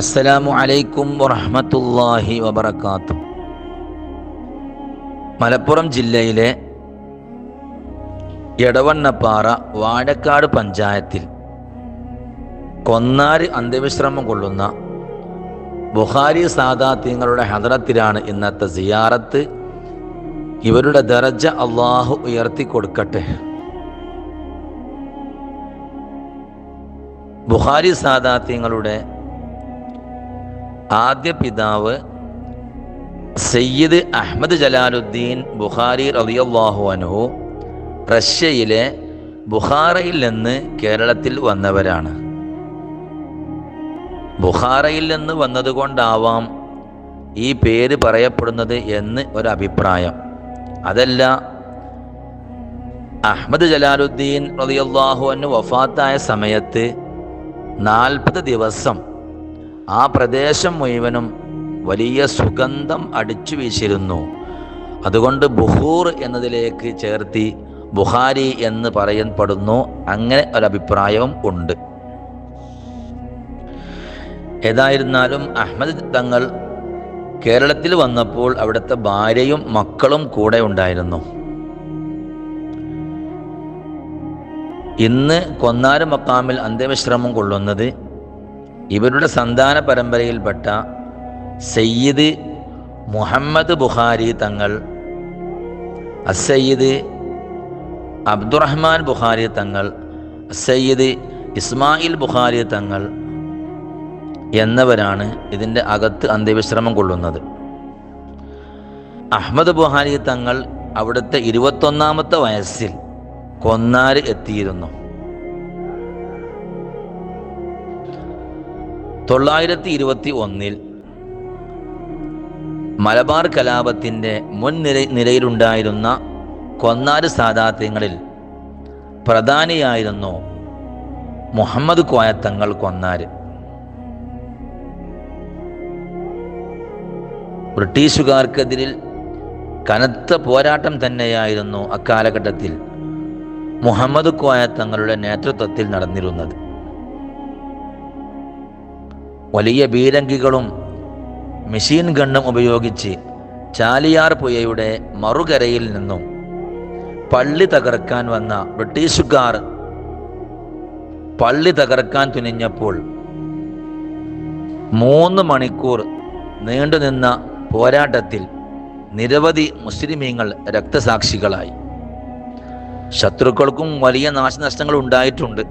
അസ്സലാമു അലൈക്കും വറഹ്മത്തുള്ളാഹി വബർക്കാത്തു മലപ്പുറം ജില്ലയിലെ എടവണ്ണപ്പാറ വാഴക്കാട് പഞ്ചായത്തിൽ കൊന്നാര് അന്ത്യവിശ്രമം കൊള്ളുന്ന ബുഖാരി സാദാത്യങ്ങളുടെ ഹദറത്തിലാണ് ഇന്നത്തെ സിയാറത്ത്. ഇവരുടെ ദറജ അള്ളാഹു ഉയർത്തി കൊടുക്കട്ടെ ബുഖാരി സാദാത്യങ്ങളുടെ ആദ്യ പിതാവ് സയ്യിദ് അഹമ്മദ് ജലാലുദ്ദീൻ ബുഖാരി റളിയല്ലാഹു അൻഹു റഷ്യയിലെ ബുഖാറയിൽ നിന്ന് കേരളത്തിൽ വന്നവരാണ്. ബുഖാറയിൽ നിന്ന് വന്നതുകൊണ്ടാവാം ഈ പേര് പറയപ്പെടുന്നത് എന്ന് ഒരഭിപ്രായം. അതല്ല അഹമ്മദ് ജലാലുദ്ദീൻ റളിയല്ലാഹു അൻഹു വഫാത്തായ സമയത്ത് നാൽപ്പത് ദിവസം ആ പ്രദേശം മുഴുവനും വലിയ സുഗന്ധം അടിച്ചു വീശിരുന്നു അതുകൊണ്ട് ബുഹൂർ എന്നതിലേക്ക് ചേർത്തി ബുഹാരി എന്ന് പറയപ്പെടുന്നു. അങ്ങനെ ഒരഭിപ്രായവും ഉണ്ട്. ഏതായിരുന്നാലും അഹമ്മദ് തങ്ങൾ കേരളത്തിൽ വന്നപ്പോൾ അവിടുത്തെ ഭാര്യയും മക്കളും കൂടെ ഉണ്ടായിരുന്നു. ഇന്ന് കൊന്നാര മക്കാമിൽ അന്ത്യവിശ്രമം കൊള്ളുന്നത് ഇവരുടെ സന്താന പരമ്പരയിൽപ്പെട്ട സയ്യിദ് മുഹമ്മദ് ബുഖാരി തങ്ങൾ അസയ്യിദ് അബ്ദുറഹ്മാൻ ബുഖാരി തങ്ങൾ സയ്യിദ് ഇസ്മായിൽ ബുഖാരി തങ്ങൾ എന്നവരാണ് ഇതിന്റെ അകത്ത് അന്ത്യവിശ്രമം കൊള്ളുന്നത്. അഹമ്മദ് ബുഹാരി തങ്ങൾ അവിടുത്തെ ഇരുപത്തൊന്നാമത്തെ വയസ്സിൽ കൊന്നാർ എത്തിയിരുന്നു. തൊള്ളായിരത്തി ഇരുപത്തി ഒന്നിൽ മലബാർ കലാപത്തിന്റെ മുൻ നിര നിരയിലുണ്ടായിരുന്ന കൊന്നാര് സാദാത്യങ്ങളിൽ പ്രധാനിയായിരുന്നു മുഹമ്മദ് കോയത്തങ്ങൾ കൊന്നാര് ബ്രിട്ടീഷുകാർക്കെതിരിൽ കനത്ത പോരാട്ടം തന്നെയായിരുന്നു അക്കാലഘട്ടത്തിൽ മുഹമ്മദ് കോയ തങ്ങളുടെ നേതൃത്വത്തിൽ നടന്നിരുന്നത്. വലിയ ബീരങ്കികളും മെഷീൻ ഗണ്ണും ഉപയോഗിച്ച് ചാലിയാർ പുഴയുടെ മറുകരയിൽ നിന്നും പള്ളി തകർക്കാൻ വന്ന ബ്രിട്ടീഷുകാർ പള്ളി തകർക്കാൻ തുനിഞ്ഞപ്പോൾ മൂന്ന് മണിക്കൂർ നീണ്ടുനിന്ന പോരാട്ടത്തിൽ നിരവധി മുസ്ലിമീങ്ങൾ രക്തസാക്ഷികളായി. ശത്രുക്കൾക്കും വലിയ നാശനഷ്ടങ്ങൾ ഉണ്ടായിട്ടുണ്ട്.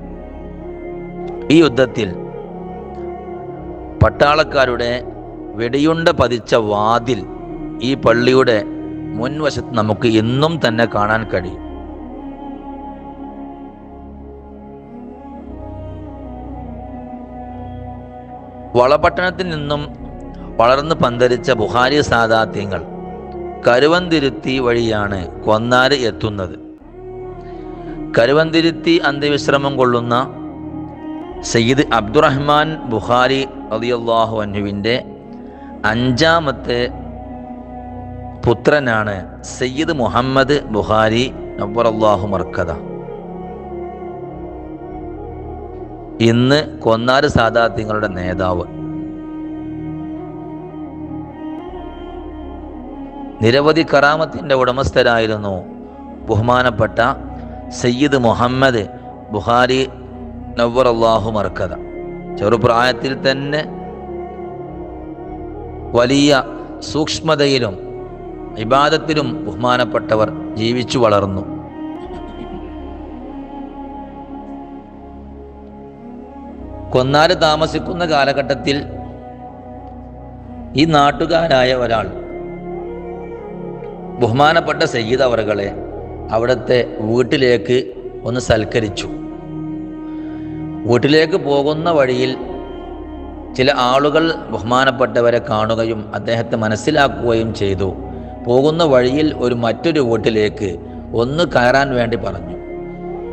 ഈ യുദ്ധത്തിൽ പട്ടാളക്കാരുടെ വെടിയുണ്ട പതിച്ച വാതിൽ ഈ പള്ളിയുടെ മുൻവശത്ത് നമുക്ക് എന്നും തന്നെ കാണാൻ കഴിയും. വളപട്ടണത്തിൽ നിന്നും വളർന്നു പന്തരിച്ച ബുഹാരി സാദാത്യങ്ങൾ കരുവന്തിരുത്തി വഴിയാണ് കൊന്നാര് എത്തുന്നത്. കരുവന്തിരുത്തി അന്ത്യവിശ്രമം കൊള്ളുന്ന സയ്യിദ് അബ്ദുറഹ്മാൻ ബുഖാരി റളിയല്ലാഹു അൻഹുവിന്റെ അഞ്ചാമത്തെ പുത്രനാണ് സയ്യിദ് മുഹമ്മദ് ബുഖാരി നബ്ബറല്ലാഹു മർക്കദ. ഇന്ന് കൊന്നാര് സാദാത്യങ്ങളുടെ നേതാവ്. നിരവധി കറാമത്തിന്റെ ഉടമസ്ഥരായിരുന്നു ബഹുമാനപ്പെട്ട സയ്യിദ് മുഹമ്മദ് ബുഹാരി നവർ അള്ളാഹു മർക്കത ചെറുപ്രായത്തിൽ തന്നെ വലിയ സൂക്ഷ്മതയിലും വിവാദത്തിലും ബഹുമാനപ്പെട്ടവർ ജീവിച്ചു വളർന്നു. കൊന്നാൽ താമസിക്കുന്ന കാലഘട്ടത്തിൽ ഈ നാട്ടുകാരായ ഒരാൾ ബഹുമാനപ്പെട്ട സയ്യിദ് അവറുകളെ അവിടുത്തെ വീട്ടിലേക്ക് ഒന്ന് സൽക്കരിച്ചു. വീട്ടിലേക്ക് പോകുന്ന വഴിയിൽ ചില ആളുകൾ ബഹുമാനപ്പെട്ടവരെ കാണുകയും അദ്ദേഹത്തെ മനസ്സിലാക്കുകയും ചെയ്തു. പോകുന്ന വഴിയിൽ ഒരു മറ്റൊരു വീട്ടിലേക്ക് ഒന്ന് കയറാൻ വേണ്ടി പറഞ്ഞു.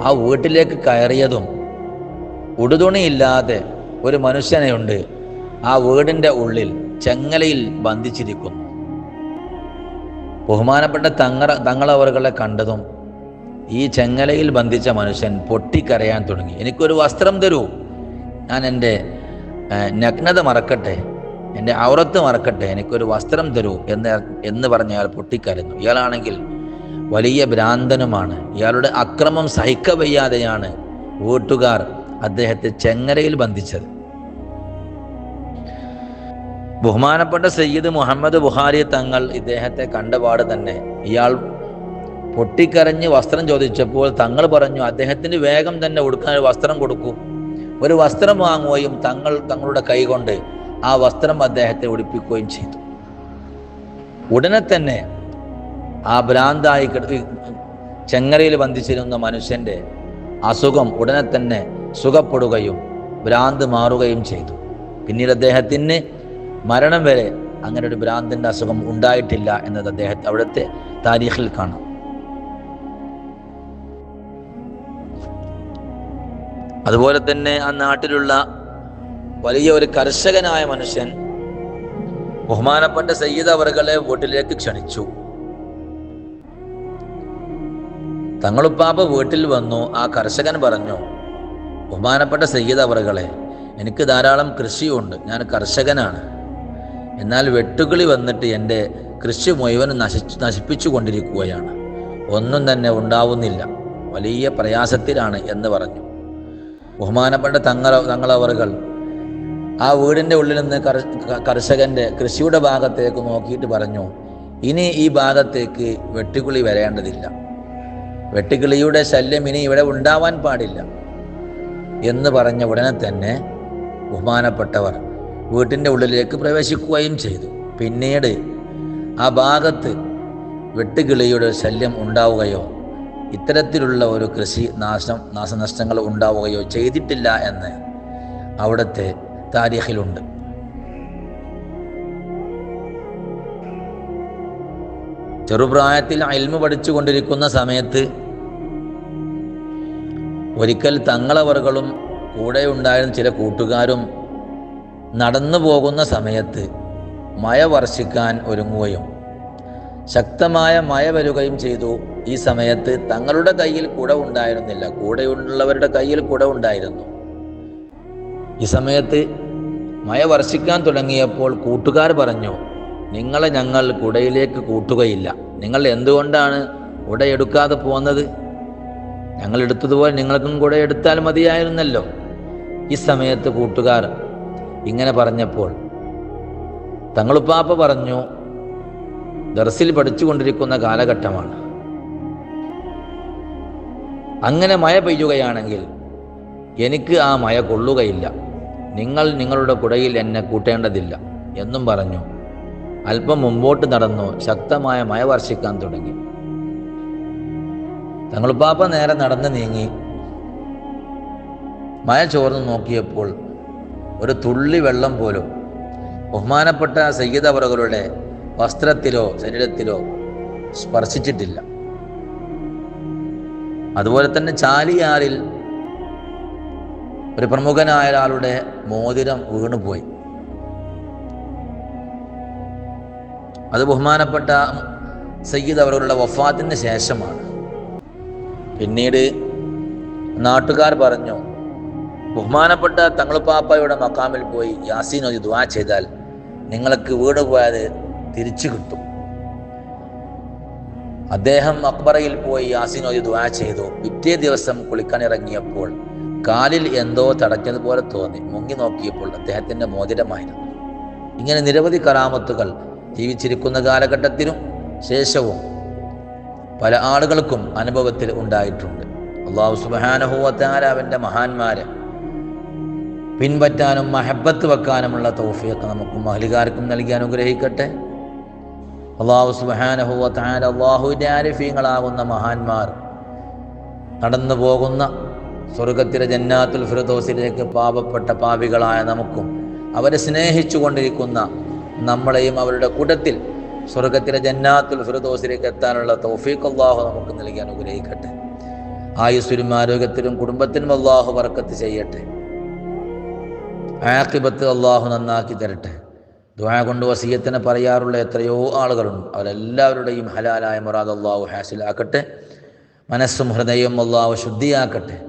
ആ വീട്ടിലേക്ക് കയറിയതും ഉടുതുണിയില്ലാതെ ഒരു മനുഷ്യനെയുണ്ട് ആ വീടിന്റെ ഉള്ളിൽ ചെങ്ങലയിൽ ബന്ധിച്ചിരിക്കുന്നു. ബഹുമാനപ്പെട്ട തങ്ങ തങ്ങളവറുകളെ കണ്ടതും ഈ ചെങ്ങലയിൽ ബന്ധിച്ച മനുഷ്യൻ പൊട്ടിക്കരയാൻ തുടങ്ങി. എനിക്കൊരു വസ്ത്രം തരൂ. ഞാൻ എന്റെ നഗ്നത മറക്കട്ടെ. എന്റെ ഔറത്ത് മറക്കട്ടെ. എനിക്കൊരു വസ്ത്രം തരൂ എന്ന് എന്ന് പറഞ്ഞ് പൊട്ടിക്കരഞ്ഞു. ഇയാളാണെങ്കിൽ വലിയ ഭ്രാന്തനുമാണ്. ഇയാളുടെ അക്രമം സഹിക്കവയ്യാതെയാണ് വീട്ടുകാർ അദ്ദേഹത്തെ ചെങ്ങരയിൽ ബന്ധിച്ചത്. ബഹുമാനപ്പെട്ട സയ്യിദ് മുഹമ്മദ് ബുഹാരി തങ്ങൾ ഇദ്ദേഹത്തെ കണ്ടപാട് തന്നെ ഇയാൾ പൊട്ടിക്കരഞ്ഞ് വസ്ത്രം ചോദിച്ചപ്പോൾ തങ്ങൾ പറഞ്ഞു അദ്ദേഹത്തിന് വേഗം തന്നെ ഉടുക്കാൻ ഒരു വസ്ത്രം കൊടുക്കൂ. ഒരു വസ്ത്രം വാങ്ങുകയും തങ്ങൾ തങ്ങളുടെ കൈകൊണ്ട് ആ വസ്ത്രം അദ്ദേഹത്തെ ഉടുപ്പിക്കുകയും ചെയ്തു. ഉടനെ തന്നെ ആ ഭ്രാന്തായി ചെങ്ങരയിൽ ബന്ധിച്ചിരുന്ന മനുഷ്യന്റെ അസുഖം ഉടനെ തന്നെ സുഖപ്പെടുകയും ഭ്രാന്ത് മാറുകയും ചെയ്തു. പിന്നീട് അദ്ദേഹത്തിന് മരണം വരെ അങ്ങനെ ഒരു ഭ്രാന്തിന്റെ അസുഖം ഉണ്ടായിട്ടില്ല എന്നത് അദ്ദേഹത്തെ അവിടുത്തെ താരീഖിൽ കാണാം. അതുപോലെ തന്നെ ആ നാട്ടിലുള്ള വലിയ ഒരു കർഷകനായ മനുഷ്യൻ ബഹുമാനപ്പെട്ട സയ്യിദ് അവറുകളെ വീട്ടിലേക്ക് ക്ഷണിച്ചു. തങ്ങളുപ്പാപ്പ വീട്ടിൽ വന്നു. ആ കർഷകൻ പറഞ്ഞു ബഹുമാനപ്പെട്ട സയ്യിദ് അവറുകളെ എനിക്ക് ധാരാളം കൃഷിയുണ്ട്. ഞാൻ കർഷകനാണ്. എന്നാൽ വെട്ടുകിളി വന്നിട്ട് എന്റെ കൃഷി മുഴുവൻ നശിച്ചു നശിപ്പിച്ചു കൊണ്ടിരിക്കുകയാണ് ഒന്നും തന്നെ ഉണ്ടാവുന്നില്ല. വലിയ പ്രയാസത്തിലാണ് എന്ന് പറഞ്ഞു. ബഹുമാനപ്പെട്ട തങ്ങൾ തങ്ങളവറുകൾ ആ വീടിന്റെ ഉള്ളിൽ നിന്ന് കർ കർഷകന്റെ കൃഷിയുടെ ഭാഗത്തേക്ക് നോക്കിയിട്ട് പറഞ്ഞു ഇനി ഈ ഭാഗത്തേക്ക് വെട്ടുകിളി വരേണ്ടതില്ല. വെട്ടുകിളിയുടെ ശല്യം ഇനി ഇവിടെ ഉണ്ടാവാൻ പാടില്ല. എന്ന് പറഞ്ഞ ഉടനെ തന്നെ ബഹുമാനപ്പെട്ടവർ വീട്ടിന്റെ ഉള്ളിലേക്ക് പ്രവേശിക്കുകയും ചെയ്തു. പിന്നീട് ആ ഭാഗത്ത് വെട്ടുകിളിയുടെ ശല്യം ഉണ്ടാവുകയോ ഇത്തരത്തിലുള്ള ഒരു കൃഷി നാശം നാശനഷ്ടങ്ങൾ ഉണ്ടാവുകയോ ചെയ്തിട്ടില്ല എന്ന് അവിടുത്തെ താരീഖിലുണ്ട്. ചെറുപ്രായത്തിൽ അൽമ പഠിച്ചുകൊണ്ടിരിക്കുന്ന സമയത്ത് ഒരിക്കൽ തങ്ങളവറുകളും കൂടെ ഉണ്ടായിരുന്ന ചില കൂട്ടുകാരും നടന്നു പോകുന്ന സമയത്ത് മഴ വർഷിക്കാൻ ഒരുങ്ങുകയും ശക്തമായ മഴ വരികയും ചെയ്തു. ഈ സമയത്ത് തങ്ങളുടെ കയ്യിൽ കുട ഉണ്ടായിരുന്നില്ല. കൂടെയുള്ളവരുടെ കയ്യിൽ കുട ഉണ്ടായിരുന്നു. ഈ സമയത്ത് മഴ വർഷിക്കാൻ തുടങ്ങിയപ്പോൾ കൂട്ടുകാർ പറഞ്ഞു നിങ്ങളെ ഞങ്ങൾ കുടയിലേക്ക് കൂട്ടുകയില്ല. നിങ്ങൾ എന്തുകൊണ്ടാണ് കുട എടുക്കാതെ പോകുന്നത് ഞങ്ങൾ എടുത്തതുപോലെ നിങ്ങൾക്കും കുട എടുത്താൽ മതിയായിരുന്നല്ലോ. ഈ സമയത്ത് കൂട്ടുകാർ ഇങ്ങനെ പറഞ്ഞപ്പോൾ തങ്ങളുപ്പാപ്പ പറഞ്ഞു ദർസിൽ പഠിച്ചുകൊണ്ടിരിക്കുന്ന കാലഘട്ടമാണ്. അങ്ങനെ മഴ പെയ്യുകയാണെങ്കിൽ എനിക്ക് ആ മഴ കൊള്ളുകയില്ല. നിങ്ങൾ നിങ്ങളുടെ കുടയിൽ എന്നെ കൂട്ടേണ്ടതില്ല എന്നും പറഞ്ഞു. അല്പം മുമ്പോട്ട് നടന്നു ശക്തമായ മഴ വർഷിക്കാൻ തുടങ്ങി. തങ്ങളുപ്പാപ്പ നേരെ നടന്ന് നീങ്ങി. മഴ ചോർന്ന് നോക്കിയപ്പോൾ ഒരു തുള്ളി വെള്ളം പോലും ബഹുമാനപ്പെട്ട സയ്യിദ് അവറുകളുടെ വസ്ത്രത്തിലോ ശരീരത്തിലോ സ്പർശിച്ചിട്ടില്ല. അതുപോലെ തന്നെ ചാലിയാറിൽ ഒരു പ്രമുഖനായ ഒരാളുടെ മോതിരം വീണുപോയി. അത് ബഹുമാനപ്പെട്ട സയ്യിദ് അവരുടെ വഫാത്തിന് ശേഷമാണ്. പിന്നീട് നാട്ടുകാർ പറഞ്ഞു ബഹുമാനപ്പെട്ട തങ്ങളുപ്പാപ്പയുടെ മക്കാമിൽ പോയി യാസീൻ ഒരു ദ്വാ ചെയ്താൽ നിങ്ങൾക്ക് വീട് പോയത് തിരിച്ചു കിട്ടും. അദ്ദേഹം അക്ബറയിൽ പോയി യാസീൻ ദ ചെയ്തു. പിറ്റേ ദിവസം കുളിക്കാൻ ഇറങ്ങിയപ്പോൾ കാലിൽ എന്തോ തടഞ്ഞതുപോലെ തോന്നി. മുങ്ങി നോക്കിയപ്പോൾ അദ്ദേഹത്തിന്റെ മോതിരമായിരുന്നു. ഇങ്ങനെ നിരവധി കറാമത്തുകൾ ജീവിച്ചിരിക്കുന്ന കാലഘട്ടത്തിനും ശേഷവും പല ആളുകൾക്കും അനുഭവത്തിൽ ഉണ്ടായിട്ടുണ്ട്. അള്ളാഹു സുബാനഹുവത്താല അവന്റെ മഹാന്മാരെ പിൻപറ്റാനും മഹബത്ത് വെക്കാനുമുള്ള തോഫിയൊക്കെ നമുക്കും മഹലികാർക്കും നൽകി അനുഗ്രഹിക്കട്ടെ. അള്ളാഹു സുബാനഹുവത്താല അള്ളാഹുവിന്റെ ആരിഫീങ്ങളാകുന്ന മഹാന്മാർ. നടന്നു പോകുന്ന സ്വർഗത്തിലെ ജന്നാത്തുൽ ഫിറദോസിലേക്ക് പാപപ്പെട്ട പാപികളായ നമുക്കും അവരെ സ്നേഹിച്ചു കൊണ്ടിരിക്കുന്ന നമ്മളെയും അവരുടെ കൂട്ടത്തിൽ സ്വർഗത്തിലെ ജന്നാത്തുൽ ഫിറദോസിലേക്ക് എത്താനുള്ള തൗഫീഖ് അള്ളാഹു നമുക്ക് നൽകി അനുഗ്രഹിക്കട്ടെ. ആയുസ്സിലും ആരോഗ്യത്തിലും കുടുംബത്തിനും അള്ളാഹു വർക്കത്ത് ചെയ്യട്ടെ. ആക്കിബത്ത് അള്ളാഹു നന്നാക്കി തരട്ടെ. ദ്വാ കൊണ്ട് വസീയത്തിനെ പറയാറുള്ള എത്രയോ ആളുകളുണ്ട്. അവരെല്ലാവരുടെയും ഹലാലായ മുറാദ് അള്ളാഹു ഹാസിലാക്കട്ടെ. മനസ്സും ഹൃദയവും അള്ളാഹു ശുദ്ധിയാക്കട്ടെ.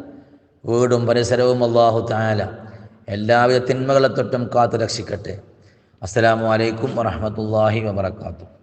വീടും പരിസരവും അള്ളാഹു താല എല്ലാവിധ തിന്മകളെ തൊട്ടും കാത്തു രക്ഷിക്കട്ടെ അസ്സലാമു അലൈക്കും വറഹ്മത്തുള്ളാഹി വബറകാതുഹു.